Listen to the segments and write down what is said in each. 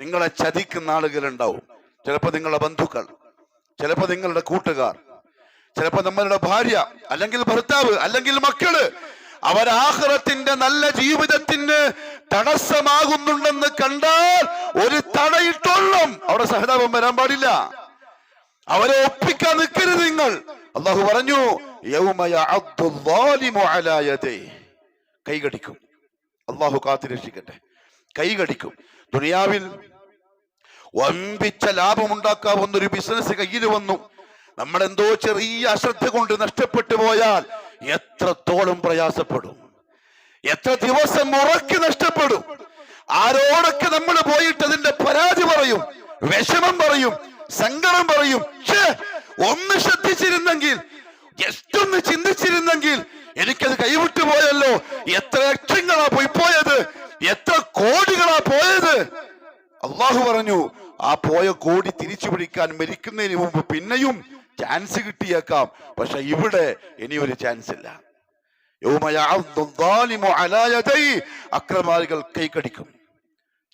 നിങ്ങളെ ചതിക്കുന്ന ആളുകളുണ്ടാവും. ചിലപ്പോൾ നിങ്ങളുടെ ബന്ധുക്കൾ ചിലപ്പോൾ നിങ്ങളുടെ കൂട്ടുകാർ ചിലപ്പോൾ നമ്മളുടെ ഭാര്യ അല്ലെങ്കിൽ ഭർത്താവ് അല്ലെങ്കിൽ മക്കൾ. അവരാഹ്റത്തിന്റെ നല്ല ജീവിതത്തിന് തടസ്സമാകുന്നുണ്ടെന്ന് കണ്ടാൽ ഒരു തടയിട്ടൊള്ളും. അവിടെ സഹതാപം വരാൻ പാടില്ല. അവരെ ഒപ്പിക്കാൻ നിൽക്കരുത് നിങ്ങൾ. അള്ളാഹു പറഞ്ഞു കൈകടിക്കും. അള്ളാഹു കാത്തുരക്ഷിക്കട്ടെ. കൈകടിക്കും. ദുനിയാവിൽ വമ്പിച്ച ലാഭമുണ്ടാക്കാവുന്ന ഒരു ബിസിനസ് കയ്യിൽ വന്നു. നമ്മളെന്തോ ചെറിയ അശ്രദ്ധ കൊണ്ട് നഷ്ടപ്പെട്ടു പോയാൽ എത്രത്തോളം പ്രയാസപ്പെടും. എത്ര ദിവസം ഉറക്കി നഷ്ടപ്പെടും. ആരോടൊക്കെ നമ്മൾ പോയിട്ട് അതിന്റെ പരാതി പറയും വിഷമം പറയും സങ്കടം പറയും. ഒന്ന് ശ്രദ്ധിച്ചിരുന്നെങ്കിൽ ജസ്റ്റ് ചിന്തിച്ചിരുന്നെങ്കിൽ എനിക്കത് കൈവിട്ടു പോയല്ലോ. എത്ര ലക്ഷങ്ങളാ പോയി പോയത്? എത്ര കോടികളാ പോയത്? അള്ളാഹു പറഞ്ഞു ആ പോയ കോടി തിരിച്ചു പിടിക്കാൻ മരിക്കുന്നതിന് മുമ്പ് പിന്നെയും ചാൻസ് കിട്ടിയേക്കാം. പക്ഷെ ഇവിടെ ഇനി ഒരു ചാൻസ് ഇല്ല. അക്രമാലികൾ യഅദ്ദു ദ്ദാലിമു അലാ യദൈഹി. അക്രമാരികൾ കൈകടിക്കും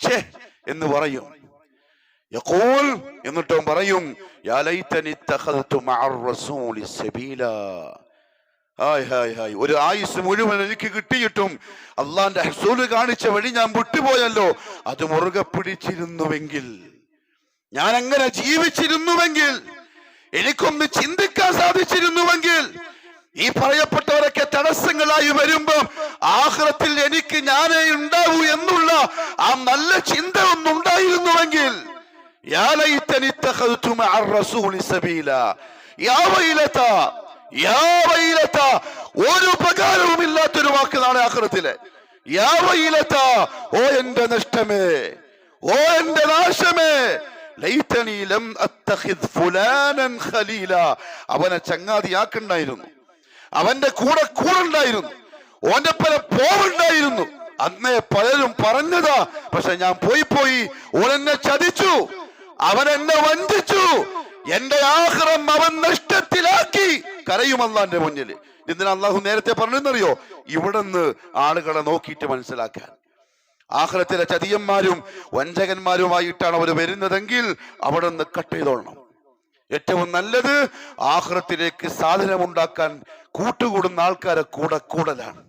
ഛേ എന്ന് പറയും. എന്നിട്ടും പറയും ഹായ് ഹായ് ഹായ്. ഒരു ആയുസ് മുഴുവൻ എനിക്ക് കിട്ടിയിട്ടും അള്ളാന്റെ ഹസൂൽ കാണിച്ച വഴി ഞാൻ വിട്ടുപോയല്ലോ. അത് മുറുകെ പിടിച്ചിരുന്നുവെങ്കിൽ ഞാൻ അങ്ങനെ ജീവിച്ചിരുന്നുവെങ്കിൽ എനിക്കൊന്ന് ചിന്തിക്കാൻ സാധിച്ചിരുന്നുവെങ്കിൽ ഈ പറയപ്പെട്ടവരൊക്കെ തടസ്സങ്ങളായി വരുമ്പം ആഹ്ലത്തിൽ എനിക്ക് ഞാനേ ഉണ്ടാവൂ എന്നുള്ള ആ നല്ല ചിന്ത ഒന്നുണ്ടായിരുന്നുവെങ്കിൽ യാ ലൈതനി ഇത്തഖദ്തു മഅർ റസൂലി സബീല യാ യാ ഒരു ഉപകാരവും ഇല്ലാത്തൊരു വാക്ക് നാളെ ആക്രത്തിലെ ഓ എന്റെ നഷ്ടമേ ഓ എന്റെ നാശമേ ഫുലാനൻ ഖലീല. അവനെ ചങ്ങാതിയാക്കണ്ടായിരുന്നു. അവന്റെ കൂടെ കൂടുണ്ടായിരുന്നു. ഓന്റെ പല പോവുണ്ടായിരുന്നു. അന്നേ പലരും പറഞ്ഞതാ പക്ഷെ ഞാൻ പോയി പോയി ഓൻ എന്നെ ചതിച്ചു അവൻ എന്നെ വഞ്ചിച്ചു എന്റെ ആഹ്റം അവൻ നഷ്ടത്തിലാക്കി. കരയും അള്ളാന്റെ മുന്നിൽ. എന്തിനാ അള്ളാഹു നേരത്തെ പറഞ്ഞെന്നറിയോ ഇവിടുന്ന് ആളുകളെ നോക്കിയിട്ട് മനസ്സിലാക്കാൻ. ആഹ്റത്തിലെ ചതിയന്മാരും വഞ്ചകന്മാരുമായിട്ടാണ് അവർ വരുന്നതെങ്കിൽ അവിടെ നിന്ന് കട്ട് ചെയ്തോളണം. ഏറ്റവും നല്ലത് ആഹ്റത്തിലേക്ക് സാധനമുണ്ടാക്കാൻ കൂട്ടുകൂടുന്ന ആൾക്കാരെ കൂടെ കൂടലാണ്.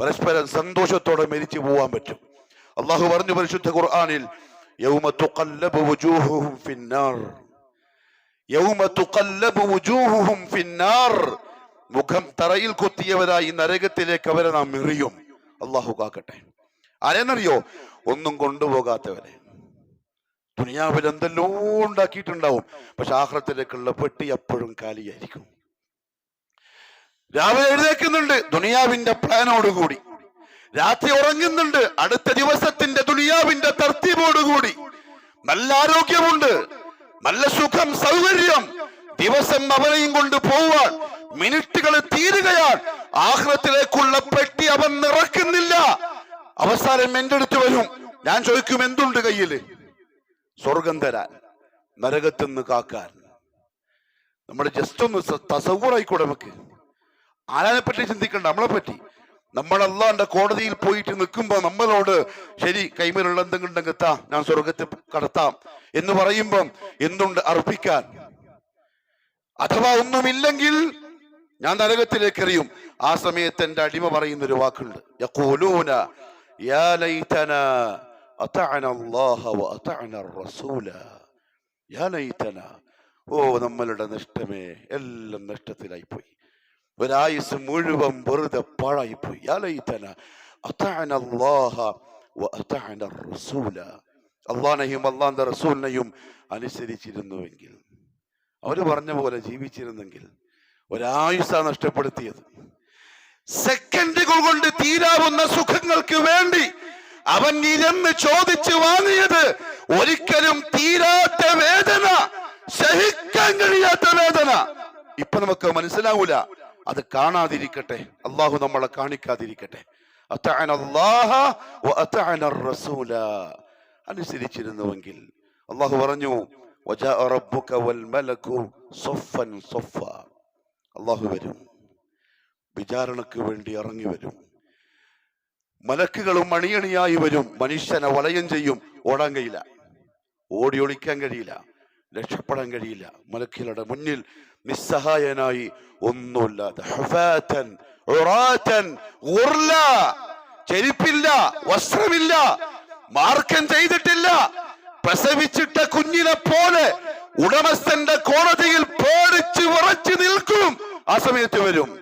പരസ്പരം സന്തോഷത്തോടെ മരിച്ചു പോവാൻ പറ്റും. അള്ളാഹു പറഞ്ഞു പരിശുദ്ധ ഖുർആാനിൽ യൗമ തുഖല്ലബു ഫിന്നാർ യൗമ തുഖല്ലബു വുജൂഹുഹും ഫിന്നാർ മുഖം തറയിൽ കുത്തിയവരായി നരകത്തിലേക്ക് അവരെ നാം എറിയും. അള്ളാഹു കാക്കട്ടെ. ആരെന്നറിയോ? ഒന്നും കൊണ്ടുപോകാത്തവരെ. ദുനിയാവിൽ എന്തെല്ലോ ഉണ്ടാക്കിയിട്ടുണ്ടാവും. പക്ഷെ ആഹ്റത്തിലേക്കുള്ള പെട്ടി എപ്പോഴും കാലിയായിരിക്കും. രാവിലെ എഴുന്നേക്കുന്നുണ്ട് ദുനിയാവിന്റെ പ്ലാനോടുകൂടി. രാത്രി ഉറങ്ങുന്നുണ്ട്. അടുത്ത ദിവസത്തിന്റെ ദുനിയാവിന്റെ തർത്തീപോടുകൂടി നല്ല ആരോഗ്യമുണ്ട്. നല്ല സുഖം സൗകര്യം. ദിവസം അവനെയും കൊണ്ട് പോവാൻ മിനിറ്റുകൾ തീരുകയാണ് ആഹ്ലത്തിലേക്കുള്ള പെട്ടി അവൻ നിറക്കുന്നില്ല അവസാനം എന്റെ അടുത്ത് വരും. ഞാൻ ചോദിക്കും എന്തുണ്ട് കയ്യിൽ? സ്വർഗം തരാൻ നരകത്തുനിന്ന് കാക്കാൻ. നമ്മൾ ജസ്റ്റ് ഒന്ന് തസവൂറായിക്കൂടെ നമുക്ക്? ആരാനെ പറ്റി ചിന്തിക്കണ്ട നമ്മളെ പറ്റി നമ്മൾ അള്ളാന്റെ കോടതിയിൽ പോയിട്ട് നിൽക്കുമ്പോ നമ്മളോട് ശരി കൈമേലുള്ള എന്തെങ്കിലും ഉണ്ടെങ്കിൽ താ ഞാൻ സ്വർഗത്തിൽ കടത്താം. എന്ന് പറയുമ്പം എന്തുണ്ട് അർപ്പിക്കാൻ? അഥവാ ഒന്നുമില്ലെങ്കിൽ ഞാൻ നരകത്തിലേക്ക് എറിയും. ആ സമയത്ത് എന്റെ അടിമ പറയുന്ന ഒരു വാക്കുണ്ട് ഓ നമ്മളുടെ നഷ്ടമേ എല്ലാം നഷ്ടത്തിലായി പോയി ഒരായുസ് മുഴുവൻ വെറുതെ പാഴായി പോയി യാ ലൈതന അതഅന അല്ലാഹ വഅതഅന റസൂല അള്ളാനെയും അള്ളാന്റെ റസൂലിനെയും അനുസരിച്ചിരുന്നുവെങ്കിൽ. അവർ പറഞ്ഞ പോലെ ജീവിച്ചിരുന്നെങ്കിൽ ഒരായുസ നഷ്ടപ്പെടുത്തിയത്. സെക്കൻഡുകൾ കൊണ്ട് തീരാവുന്ന സുഖങ്ങൾക്ക് വേണ്ടി അവൻ ഇരന്ന് ചോദിച്ചു വാങ്ങിയത് ഒരിക്കലും തീരാത്ത വേദന സഹിക്കാൻ കഴിയാത്ത വേദന. ഇപ്പൊ നമുക്ക് മനസ്സിലാവൂല. അത് കാണാതിരിക്കട്ടെ. അള്ളാഹു നമ്മളെ കാണിക്കാതിരിക്കട്ടെ. അനുസരിച്ചിരുന്നുവെങ്കിൽ അള്ളാഹു പറഞ്ഞു അള്ളാഹു വരും. വിചാരണക്ക് വേണ്ടി ഇറങ്ങി വരും. മലക്കുകളും മണിയണിയായി വരും. മനുഷ്യനെ വലയം ചെയ്യും. ഓടാൻ കഴിയില്ല. ഓടി ഒളിക്കാൻ കഴിയില്ല. രക്ഷപ്പെടാൻ കഴിയില്ല. മലക്കുകളുടെ മുന്നിൽ നിസ്സഹായനായി ഒന്നുമില്ലാതെ ഹുഫാത്തൻ, ഉറാത്തൻ, ഉർല ചെരിപ്പില്ല വസ്ത്രമില്ല മാർക്കം ചെയ്തിട്ടില്ല. പ്രസവിച്ചിട്ട കുഞ്ഞിനെ പോലെ ഉടമസ്ഥന്റെ കോടതിയിൽ പേടിച്ച് വിറച്ചു നിൽക്കും. ആ സമയത്ത് വരും.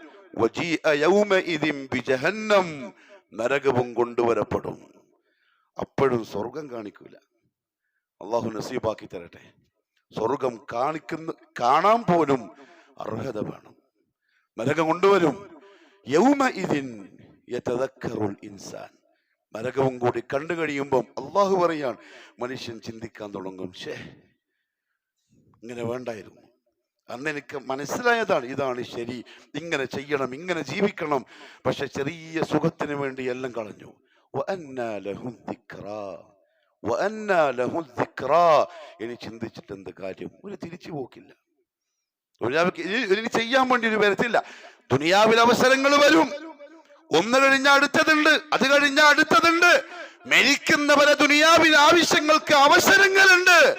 നരകവും കൊണ്ടുവരപ്പെടും. അപ്പോഴും സ്വർഗം കാണിക്കൂല. അള്ളാഹു നസീബാക്കി തരട്ടെ. സ്വർഗം കാണിക്കുന്ന കാണാൻ പോലും അർഹത വേണം. നരകം കൊണ്ടുവരും. യൗമ ഇതിൻ യതദക്കറുൽ ഇൻസാൻ. നരകവും കൂടി കണ്ടു കഴിയുമ്പം അള്ളാഹു പറയാൻ മനുഷ്യൻ ചിന്തിക്കാൻ തുടങ്ങും. ഷേ ഇങ്ങനെ വേണ്ടായിരുന്നു. അന്ന് എനിക്ക് മനസ്സിലായതാണ് ഇതാണ് ശരി ഇങ്ങനെ ചെയ്യണം ഇങ്ങനെ ജീവിക്കണം. പക്ഷെ ചെറിയ സുഖത്തിന് വേണ്ടി എല്ലാം കളഞ്ഞു. ലഹു. ഇനി ചിന്തിച്ചിട്ട് എന്ത് കാര്യം? ഒരു തിരിച്ചു പോക്കില്ല. ഇനി ചെയ്യാൻ വേണ്ടി ഒരു വരത്തില്ല. ദുനിയാവിൽ അവസരങ്ങൾ വരും. ഒന്ന് കഴിഞ്ഞ അടുത്തതുണ്ട് അത് കഴിഞ്ഞ അടുത്തതുണ്ട്. മരിക്കുന്നവരെ ദുനിയാവിൽ ആവശ്യങ്ങൾക്ക് അവസരങ്ങളുണ്ട്.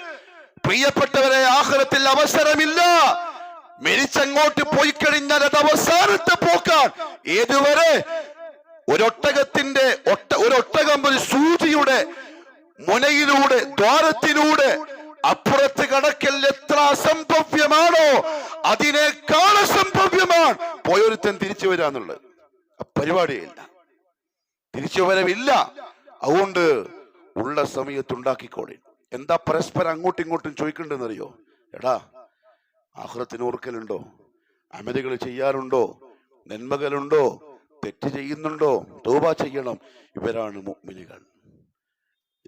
പ്രിയപ്പെട്ടവരെ ആഹ്ലത്തിൽ അവസരമില്ല. മരിച്ചങ്ങോട്ട് പോയി കഴിഞ്ഞാൽ അത് അവസാനത്തെ പോക്കാൻ ഏതുവരെ? ഒരൊട്ടകത്തിന്റെ ഒട്ട ഒരൊട്ടകം ഒരു സൂചിയുടെ മുനയിലൂടെ ദ്വാരത്തിലൂടെ അപ്പുറത്ത് കടക്കൽ എത്ര അസംഭവ്യമാണോ അതിനേക്കാൾ അസംഭവ്യമാണ്. പോയൊരുത്തൻ തിരിച്ചു വരാന്നുള്ളത് പരിപാടിയില്ല. തിരിച്ചു വരവില്ല. അതുകൊണ്ട് ഉള്ള സമയത്ത് ഉണ്ടാക്കിക്കോളി. എന്താ പരസ്പരം അങ്ങോട്ടും ഇങ്ങോട്ടും ചോദിക്കണ്ടെന്നറിയോ എടാ ആഹ്റത്തിന് ഓർക്കലുണ്ടോ അമിതകൾ ചെയ്യാറുണ്ടോ? നന്മകളുണ്ടോ? തെറ്റ് ചെയ്യുന്നുണ്ടോ? തോബ ചെയ്യണം. ഇവരാണ് മുഅ്മിനുകൾ.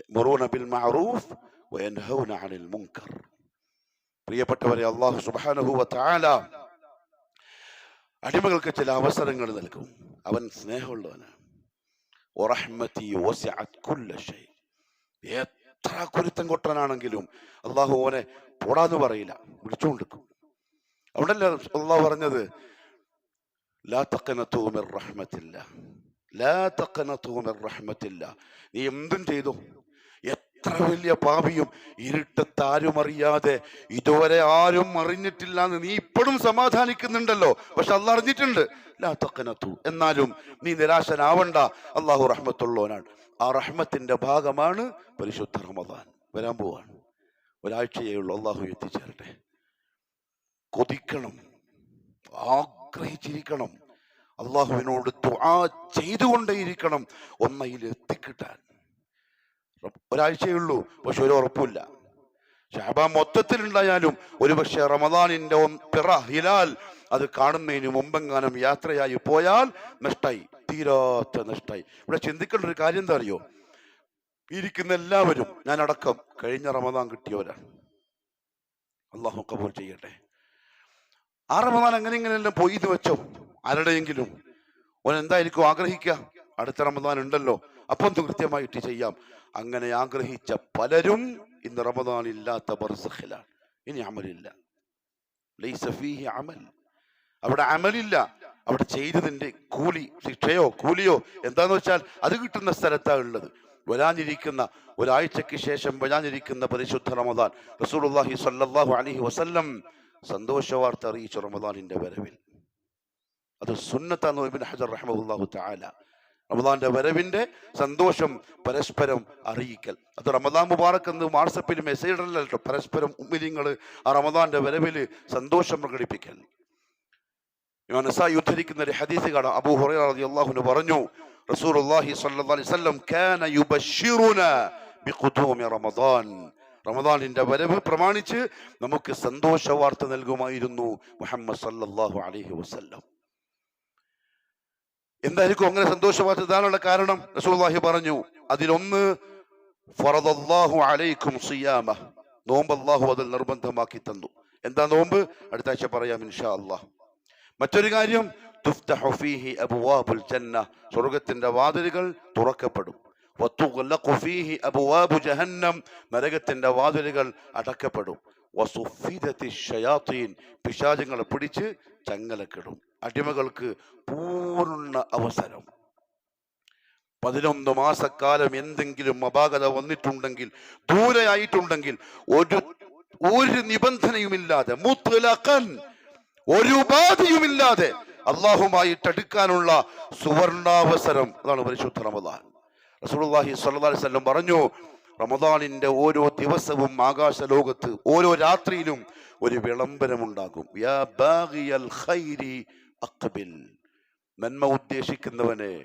യഅ്മുറൂന ബിൽ മഅറൂഫ് വയൻഹൗന അനിൽ മുൻകർ പ്രിയപ്പെട്ടവരെ അല്ലാഹു സുബ്ഹാനഹു വ തആല അടിമകൾക്ക് ചില അവസരങ്ങൾ നൽകും. അവൻ സ്നേഹമുള്ളവനാണ്. വറഹ്മതി വസിഅത് കുല്ല ഷൈ. എത്ര കുരുത്തം കൊട്ടനാണെങ്കിലും അള്ളാഹു അവനെ പോടാന്ന് പറയില്ല. വിളിച്ചുകൊണ്ടിരിക്കും. അതുകൊണ്ടല്ലേ അള്ളാഹു പറഞ്ഞത്? ലാ തഖനതു മിർ റഹ്മത്തില്ല. ലാ നീ എന്തും ചെയ്തു. എത്ര വലിയ പാപിയും ഇരുട്ടത്ത് ആരും അറിയാതെ ഇതുവരെ ആരും അറിഞ്ഞിട്ടില്ല എന്ന് നീ ഇപ്പോഴും സമാധാനിക്കുന്നുണ്ടല്ലോ. പക്ഷെ അല്ല അറിഞ്ഞിട്ടുണ്ട്. ലാ തഖനതു. എന്നാലും നീ നിരാശനാവണ്ട. അള്ളാഹു റഹ്മത്തുള്ളവനാണ്. ആ റഹ്മത്തിന്റെ ഭാഗമാണ് പരിശുദ്ധ റമദാൻ. വരാൻ പോവാണ്. ഒരാഴ്ചയേ ഉള്ളൂ. അള്ളാഹു എത്തിച്ചേരട്ടെ. കൊതിക്കണം. ആഗ്രഹിച്ചിരിക്കണം. അള്ളാഹുവിനോട് ദുആ ചെയ്തുകൊണ്ടേയിരിക്കണം ഒന്നയിൽ എത്തിക്കിട്ടാൻ. ഒരാഴ്ചയേ ഉള്ളൂ പക്ഷെ ഒരു ഉറപ്പില്ല ഷാബ മൊത്തത്തിലുണ്ടായാലും ഒരുപക്ഷെ റമദാനിന്റെ പിറ ഹിലാൽ അത് കാണുന്നതിന് മുമ്പെങ്ങാനും യാത്രയായി പോയാൽ നഷ്ടായി തീരാത്ത നഷ്ടായി. ഇവിടെ ചിന്തിക്കേണ്ട ഒരു കാര്യം എന്താ അറിയോ? ഇരിക്കുന്ന എല്ലാവരും ഞാൻ അടക്കം കഴിഞ്ഞ റമദാൻ കിട്ടിയവരാണ്. അള്ളാഹു കബൂൽ ചെയ്യട്ടെ. ആ റമദാൻ അങ്ങനെ ഇങ്ങനെയെല്ലാം പോയി വെച്ചോ? ആരുടെയെങ്കിലും ഓൻ ആഗ്രഹിക്കുക? അടുത്ത റമദാൻ ഉണ്ടല്ലോ. അപ്പൊ കൃത്യമായിട്ട് ചെയ്യാം? അങ്ങനെ ആഗ്രഹിച്ച പലരും ഇന്ന് റമദാൻ ഇല്ലാത്ത ബർസഖിലാണ്. ഇനി അമലില്ല. അമൽ. അവിടെ അമലില്ല. അവിടെ ചെയ്തതിന്റെ കൂലി ശിക്ഷയോ കൂലിയോ എന്താന്ന് വെച്ചാൽ അത് കിട്ടുന്ന സ്ഥലത്താണ് ഉള്ളത്. വരാനിരിക്കുന്ന ഒരാഴ്ചയ്ക്ക് ശേഷം വരാനിരിക്കുന്ന പരിശുദ്ധ റമദാൻ. റസൂലുള്ളാഹി സ്വല്ലല്ലാഹു അലൈഹി വസല്ലം സന്തോഷ വാർത്ത അറിയിച്ചു റമദാനിന്റെ വരവിൽ. അത് സുന്നത്താന്ന് ഇബ്നു ഹജർ റഹ്മുല്ലാഹു താല റമദാന്റെ വരവിന്റെ സന്തോഷം പരസ്പരം അറിയിക്കൽ. അത് റമദാൻ മുബാറക്ക് എന്ന് വാട്സപ്പിൽ മെസ്സേജ് ഇടലല്ലോ പരസ്പരം ഉമ്മിരിങ്ങൾ ആ റമദാന്റെ വരവിൽ സന്തോഷം പ്രകടിപ്പിക്കൽ. ഉദ്ധരിക്കുന്ന ഒരു ഹദീസ് കാണാം. അബൂ റളിയല്ലാഹു പറഞ്ഞു വസല്ലം കാന റമദാൻ. റമദാനിന്റെ വരവ് പ്രമാണിച്ച് നമുക്ക് സന്തോഷ വാർത്ത നൽകുമായിരുന്നു മുഹമ്മദ് സല്ലല്ലാഹു അലൈഹി വസല്ലം. എന്തായിരിക്കും അങ്ങനെ സന്തോഷ വാർത്ത ഇതാനുള്ള കാരണം റസൂലുള്ളാഹി പറഞ്ഞു അതിലൊന്ന് ഫറദല്ലാഹു അലൈക്കും സിയാമ. നോമ്പ് അള്ളാഹു അതിൽ നിർബന്ധമാക്കി തന്നു. എന്താ നോമ്പ്? അടുത്ത ആഴ്ച പറയാം ഇൻഷാ അല്ലാഹ് മറ്റൊരു കാര്യം തുഫ്തഹു ഫീഹി അബ്വാബുൽ ജന്ന. സ്വർഗത്തിന്റെ വാതിലുകൾ തുറക്കപ്പെടും. വതുഗ്ലഖു ഫീഹി അബ്വാബു ജഹന്നം. നരകത്തിന്റെ വാതിലുകൾ അടക്കപ്പെടും. പിശാചുങ്ങളെ പിടിച്ച് ചങ്ങലക്കിടും. അടിമകൾക്ക് പൂർണ അവസരം. പതിനൊന്ന് മാസക്കാലം എന്തെങ്കിലും അപാകത വന്നിട്ടുണ്ടെങ്കിൽ ദൂരെയായിട്ടുണ്ടെങ്കിൽ ഒരു ഒരു നിബന്ധനയുമില്ലാതെ മൂത്തലാക്കാൻ ഒരു ഉപാധിയുമില്ലാതെ അള്ളാഹുമായിട്ട് അടുക്കാനുള്ള സുവർണാവസരം. അതാണ് പരിശുദ്ധ റമദാൻ. സ്വല്ലല്ലാഹി അലൈഹി വസല്ലം പറഞ്ഞു റമദാനിന്റെ ഓരോ ദിവസവും ആകാശ ലോകത്ത് ഓരോ രാത്രിയിലും ഒരു വിളംബരമുണ്ടാകും. നന്മ ഉദ്ദേശിക്കുന്നവനെ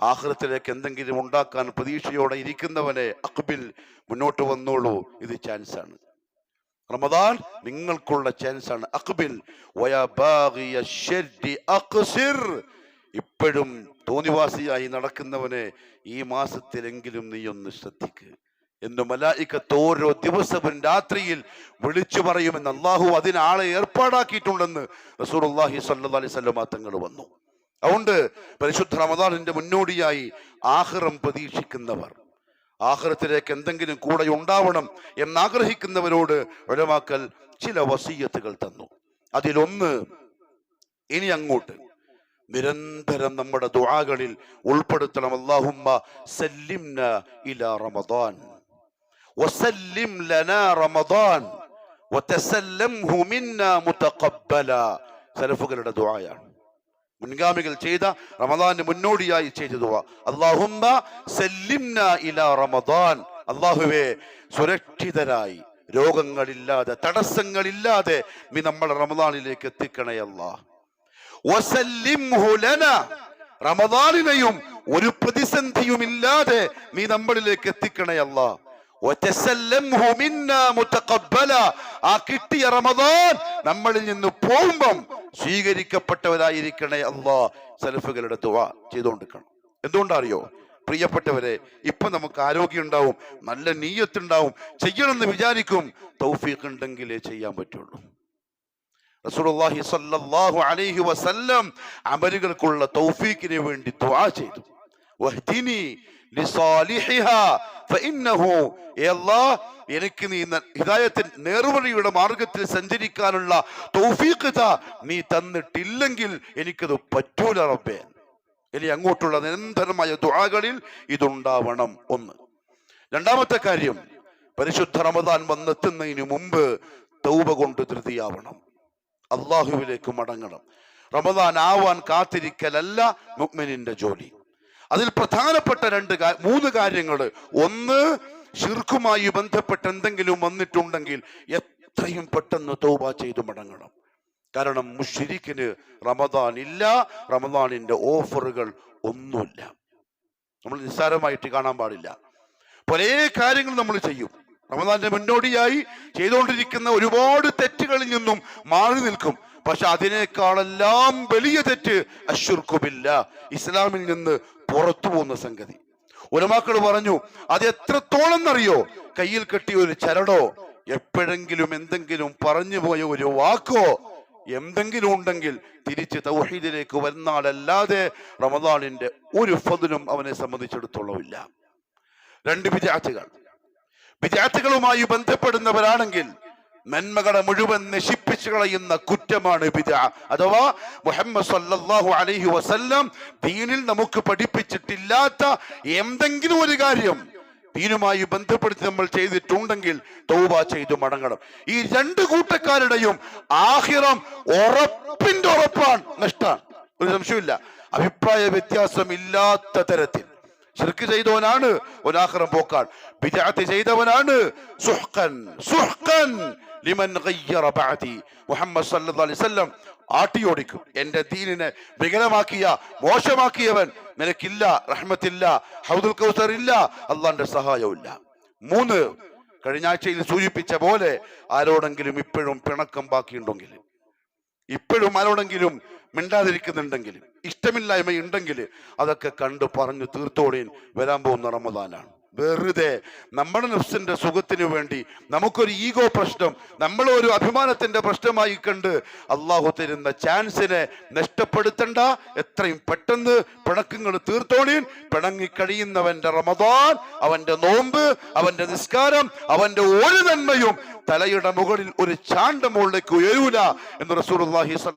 ആഹ്ലത്തിലേക്ക് എന്തെങ്കിലും ഉണ്ടാക്കാൻ പ്രതീക്ഷയോടെ ഇരിക്കുന്നവനെ അക്ബിൽ മുന്നോട്ട് വന്നോളൂ. ഇത് ചാൻസാണ്. റമദാൻ നിങ്ങൾക്കുള്ള ചാൻസാണ്. അക്ബിൽ. ഇപ്പോഴും തോന്നിവാസിയായി നടക്കുന്നവനെ ഈ മാസത്തിലെങ്കിലും നീ ഒന്ന് ശ്രദ്ധിക്കുക എന്ന് മലായിക്കത്ത് ഓരോ ദിവസവും രാത്രിയിൽ വിളിച്ചു പറയുമെന്ന് അള്ളാഹു അതിനാളെ ഏർപ്പാടാക്കിയിട്ടുണ്ടെന്ന് റസൂലുള്ളാഹി സ്വല്ലല്ലാഹി അലൈഹി വസല്ലം തങ്ങൾ വന്നു. അതുകൊണ്ട് പരിശുദ്ധ റമദാനിന്റെ മുന്നോടിയായി ആഹ്റം പ്രതീക്ഷിക്കുന്നവർ ആഹ്റത്തിലേക്ക് എന്തെങ്കിലും കൂടെ ഉണ്ടാവണം എന്നാഗ്രഹിക്കുന്നവരോട് ഒഴിവാക്കൽ ചില വസീയത്തുകൾ തന്നു. അതിലൊന്ന് ഇനി അങ്ങോട്ട് നിരന്തരം നമ്മുടെ ദുആകളിൽ ഉൾപ്പെടുത്തണം. അല്ലാഹുമ്മ സല്ലിംന ഇലാ റമദാൻ. വസല്ലിം ലനാ റമദാൻ وتسلمه മിന്നാ മുതഖബ്ബല സലഫുകളുടെ ദുആയാണ്. മുൻഗാമികൾ ചെയ്ത റമദാന് മുന്നോടിയായി ചെയ്ത ദുആ. അല്ലാഹുമ്മ സല്ലിംന ഇലാ റമദാൻ. അല്ലാഹുവേ സുരക്ഷിതരായി. രോഗങ്ങളില്ലാതെ തടസ്സങ്ങളില്ലാതെ നീ നമ്മൾ റമദാനിലേക്ക് എത്തിക്കണേ അല്ലാഹ് വസല്ലിംഹു ലനാ. റമദാനിനെയും ഒരു പ്രതിസന്ധിയുമില്ലാതെ നീ നമ്മളിലേക്ക് എത്തിക്കണേ ആ കിട്ടിയ റമദാൻ നമ്മളിൽ നിന്ന് പോകുമ്പം സ്വീകരിക്കപ്പെട്ടവരായിരിക്കണേ അല്ലാ സലഫുകളുടെ ദുആ ചെയ്തുകൊണ്ടിരിക്കണം. എന്തുകൊണ്ടറിയോ? പ്രിയപ്പെട്ടവരെ ഇപ്പൊ നമുക്ക് ആരോഗ്യം ഉണ്ടാവും നല്ല നീയത്തുണ്ടാവും ചെയ്യണമെന്ന് വിചാരിക്കും. തൗഫീഖ് ഉണ്ടെങ്കിലേ ചെയ്യാൻ പറ്റുള്ളൂ. റസൂലുള്ളാഹി സ്വല്ലല്ലാഹു അലൈഹി വസല്ലം അമലുകൾക്കുള്ള തൗഫീഖിന് വേണ്ടി ദുആ ചെയ്തു. വഹ്ദിനി എനിക്ക് നീ ഹിദായത്തിൻ നേർവഴിയുടെ മാർഗത്തിൽ സഞ്ചരിക്കാനുള്ള തൗഫീഖ് നീ തന്നിട്ടില്ലെങ്കിൽ എനിക്കത് പറ്റൂല റബ്ബേ. ഇനി അങ്ങോട്ടുള്ള നിരന്തരമായ ദുആകളിൽ ഇതുണ്ടാവണം ഒന്ന്. രണ്ടാമത്തെ കാര്യം പരിശുദ്ധ റമദാൻ വന്നെത്തുന്നതിന് മുമ്പ് തൗബ കൊണ്ട് ധൃതിയാവണം. അള്ളാഹുവിലേക്ക് മടങ്ങണം. റമദാൻ ആവാൻ കാത്തിരിക്കലല്ല മുഅ്മിനിന്റെ ജോലി. അതിൽ പ്രധാനപ്പെട്ട രണ്ട് മൂന്ന് കാര്യങ്ങൾ ഒന്ന് ഷിർക്കുമായി ബന്ധപ്പെട്ട് എന്തെങ്കിലും വന്നിട്ടുണ്ടെങ്കിൽ എത്രയും പെട്ടെന്ന് തൗബ ചെയ്തു മടങ്ങണം. കാരണം മുഷിരിക്കിന് റമദാൻ ഇല്ല റമദാനിന്റെ ഓഫറുകൾ ഒന്നുമില്ല. നമ്മൾ നിസ്സാരമായിട്ട് കാണാൻ പാടില്ല. പല കാര്യങ്ങൾ നമ്മൾ ചെയ്യും. റമദാന്റെ മുന്നോടിയായി ചെയ്തുകൊണ്ടിരിക്കുന്ന ഒരുപാട് തെറ്റുകളിൽ നിന്നും മാറി നിൽക്കും. പക്ഷെ അതിനേക്കാളെല്ലാം വലിയ തെറ്റ് അശുർക്കുമില്ല ഇസ്ലാമിൽ നിന്ന് പുറത്തു പോകുന്ന സംഗതി. ഉലമാക്കൾ പറഞ്ഞു അത് എത്രത്തോളം എന്നറിയോ? കയ്യിൽ കെട്ടിയ ഒരു ചരടോ എപ്പോഴെങ്കിലും എന്തെങ്കിലും പറഞ്ഞു പോയ ഒരു വാക്കോ എന്തെങ്കിലും ഉണ്ടെങ്കിൽ തിരിച്ച് തൗഹീദിലേക്ക് വരുന്നാളല്ലാതെ റമദാനിന്റെ ഒരു ഫതിലും അവനെ സംബന്ധിച്ചിടത്തോളമില്ല. രണ്ട് വിദ്യാർത്ഥികൾ. വിദ്യാർത്ഥികളുമായി ബന്ധപ്പെടുന്നവരാണെങ്കിൽ നന്മകളെ മുഴുവൻ നശിപ്പിച്ചു കളയുന്ന കുറ്റമാണ് ബിദ. അഥവാ മുഹമ്മദ് സല്ലല്ലാഹു അലൈഹി വസല്ലം ദീനിൽ നമുക്ക് പഠിപ്പിച്ചിട്ടില്ലാത്ത എന്തെങ്കിലും ഒരു കാര്യം ദീനുമായി ബന്ധപ്പെടുത്തി നമ്മൾ ചെയ്തിട്ടുണ്ടെങ്കിൽ തൗബ ചെയ്തു മടങ്ങണം. ഈ രണ്ട് കൂട്ടക്കാരുടെയും ആഹിറം ഉറപ്പിന്റെ ഉറപ്പാണ് നഷ്ടാണ് ഒരു സംശയമില്ല അഭിപ്രായ വ്യത്യാസം ഇല്ലാത്ത തരത്തിൽ. ശിർക്ക് ചെയ്തവനാണ് ഒരാഹ്റം പോക്കാൻ. വിജയത്തെ ചെയ്തവനാണ് സുഹ്ഖൻ സുഹ്ഖൻ. മുഹമ്മദ് വസല്ലം ആട്ടിയോടിക്കും. എന്റെ ദീനിനെ വികലമാക്കിയ മോശമാക്കിയവൻ നിനക്കില്ല റഹ്മത്തില്ല ഹൗദുൽ കൗസർ ഇല്ല അള്ളാന്റെ സഹായമില്ല മൂന്ന് കഴിഞ്ഞ ആഴ്ചയിൽ സൂചിപ്പിച്ച പോലെ ആരോടെങ്കിലും ഇപ്പോഴും പിണക്കം ബാക്കിയുണ്ടെങ്കിൽ ഇപ്പോഴും ആരോടെങ്കിലും മിണ്ടാതിരിക്കുന്നുണ്ടെങ്കിൽ ഇഷ്ടമില്ലായ്മ ഉണ്ടെങ്കിൽ അതൊക്കെ കണ്ടു പറഞ്ഞു തീർത്തോടേൻ വരാൻ പോകുന്ന റമദാനാണ്. വെറുതെ നമ്മുടെ നഫ്സിന്റെ സുഖത്തിനു വേണ്ടി നമുക്കൊരു ഈഗോ പ്രശ്നം നമ്മൾ ഒരു അഭിമാനത്തിന്റെ പ്രശ്നമായി കണ്ട് അള്ളാഹു തരുന്ന ചാൻസിനെ നഷ്ടപ്പെടുത്തണ്ട. എത്രയും പെട്ടെന്ന് പിണക്കങ്ങൾ തീർത്തോളീൻ. പിണങ്ങി കഴിയുന്നവന്റെ റമദാൻ അവന്റെ നോമ്പ് അവന്റെ നിസ്കാരം അവന്റെ ഒരു നന്മയും തലയുടെ മുകളിൽ ഒരു ചാണ്ട മുകളിലേക്ക് ഉയരൂല എന്ന് സ്വല്ലല്ലാഹു